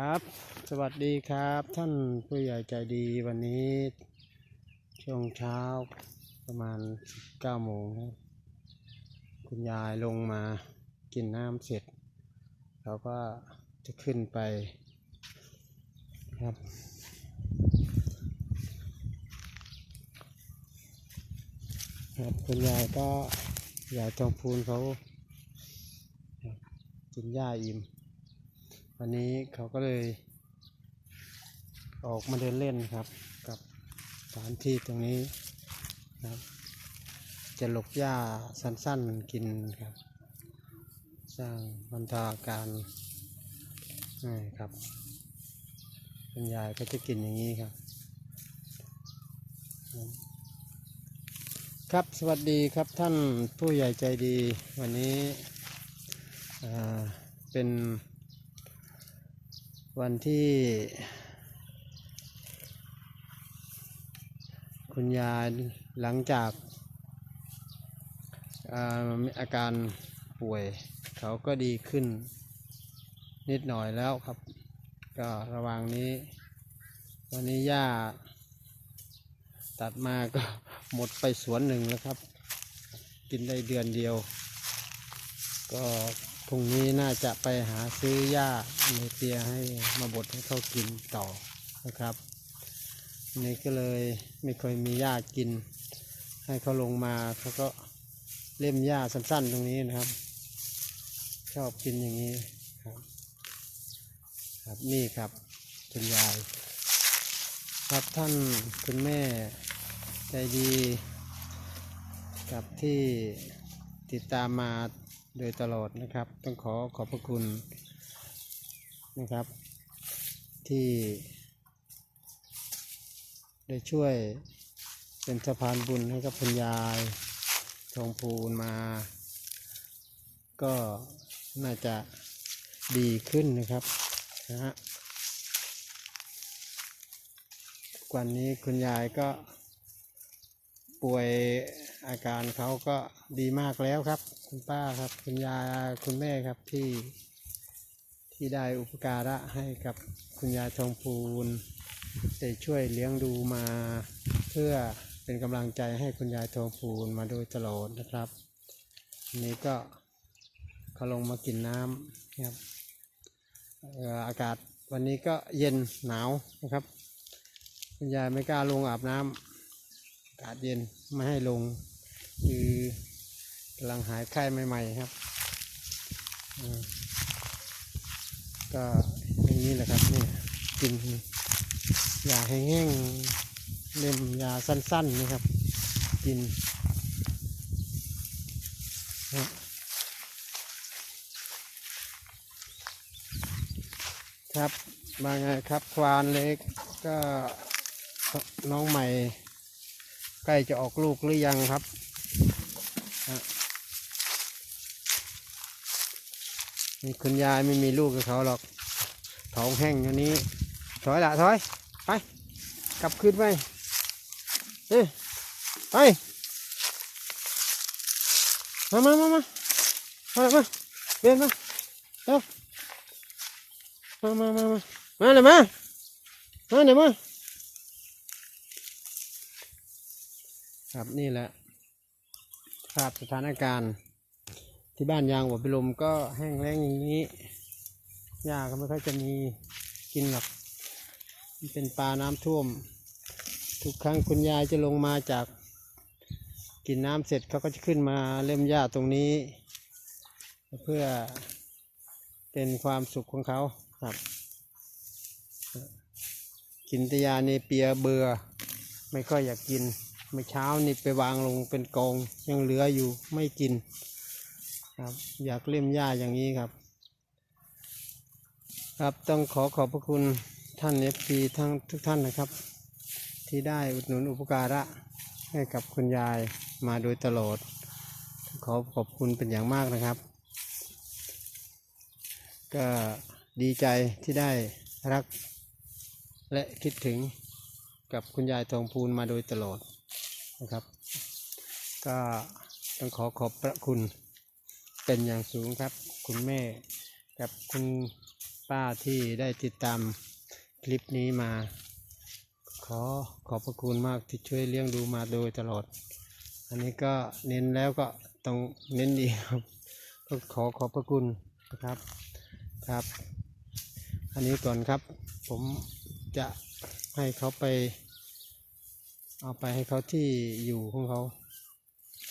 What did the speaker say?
ครับ สวัสดีครับ ท่านผู้ใหญ่ใจดีวันนี้ ช่วงเช้าประมาณเก้าโมงครับคุณยายลงมากินน้ำเสร็จเขาก็จะขึ้นไปครับ ครับคุณยายก็ยายทองพูนเขากินหญ้าอิ่ม วันนี้เขาก็เลย ออกมาเดินเล่นครับ กับสถานที่ตรงนี้ครับ จะหลบหญ้าสั้นๆกินครับ สร้างบรรเทาอาการนี่ครับคุณยายก็จะกินอย่างนี้ครับ ครับสวัสดีครับท่านผู้ใหญ่ใจดีวันนี้เป็น วันที่ คุณยายหลังจากอามีอาการป่วย เขาก็ดีขึ้นนิดหน่อยแล้วครับ ก็ระหว่างนี้ วันนี้ย่าตัดมาก็หมดไปสวนหนึ่งแล้วครับ กินได้เดือนเดียว ก็ พรุ่งนี้น่าจะไปหาซื้อหญ้าในเปียให้มาบดให้เขากินต่อนะครับ นี่ก็เลยไม่เคยมีหญ้ากิน ให้เขาลงมาเขาก็เล่มหญ้าสั้นๆตรงนี้นะครับ ชอบกินอย่างนี้ครับ ครับนี่ครับคุณยาย ครับท่านคุณแม่ใจดี กับที่ติดตามมา โดยตลอดนะครับ ต้องขอขอบพระคุณนะครับ ที่ ได้ช่วยเป็นสะพานบุญให้กับคุณยายทองพูนมา ก็น่าจะดีขึ้นนะครับนะฮะทุกวันนี้คุณยายก็ ป่วยอาการเขาก็ดีมากแล้วครับ คุณป้าครับ คุณยายคุณแม่ครับที่ที่ได้อุปการะให้กับคุณยายทองพูนได้ช่วยเลี้ยงดูมาเพื่อเป็นกำลังใจให้คุณยายทองพูนมาโดยตลอดนะครับนี้ก็เขาลงมากินน้ำครับอากาศวันนี้ก็เย็นหนาวนะครับ คุณยายไม่กล้าลงอาบน้ำ อากาศเย็นไม่ให้ลง คือกำลังหายไข้ใหม่ ๆ ครับก็อย่างนี้แหละครับนี่กินยาแห้งๆเล่มยาสั้นๆนะครับ กินครับมาไงครับควานเล็กก็น้องใหม่ ใกล้จะออกลูกหรือยังครับ นี่คุณยายไม่มีลูกกับเขาหรอก ท้องแห้งอย่างนี้ ถอยละถอย ไป กลับขึ้นไปเอ้ยไป มามามามามามาเบียนมาเร็วมามามามามาเลยมา มาเดี๋ยมา ครับนี่แหละภาพสถานการณ์ ที่บ้านยางหัวพิลมก็แห้งแล้งอย่างนี้หญ้าก็ไม่ค่อยจะมีกินหรอกมันเป็นปลาน้ำท่วม ทุกครั้งคุณยายจะลงมาจากกินน้ำเสร็จเขาก็จะขึ้นมาเล่มหญ้าตรงนี้ เพื่อเป็นความสุขของเขาครับ กินแตยาเนเปียเบื่อไม่ค่อยอยากกิน เมื่อเช้านี่ไปวางลงเป็นกองยังเหลืออยู่ไม่กินครับ อยากเล่มหญ้าอย่างนี้ครับ ครับต้องขอขอบพระคุณท่านเอฟซีทั้งทุกท่านนะครับ ที่ได้อุดหนุนอุปการะให้กับคุณยายมาโดยตลอด ขอขอบคุณเป็นอย่างมากนะครับ ก็ดีใจที่ได้รักและคิดถึงกับคุณยายทองพูนมาโดยตลอด นะครับ ก็ต้องขอขอบพระคุณเป็นอย่างสูงครับ คุณแม่กับคุณป้าที่ได้ติดตามคลิปนี้มา ขอขอบพระคุณมากที่ช่วยเลี้ยงดูมาโดยตลอด อันนี้ก็เน้นแล้วก็ต้องเน้นอีกครับ ก็ขอขอบพระคุณนะครับครับ อันนี้ก่อนครับผมจะให้เขาไป เอาไปให้เขาที่อยู่ของเขา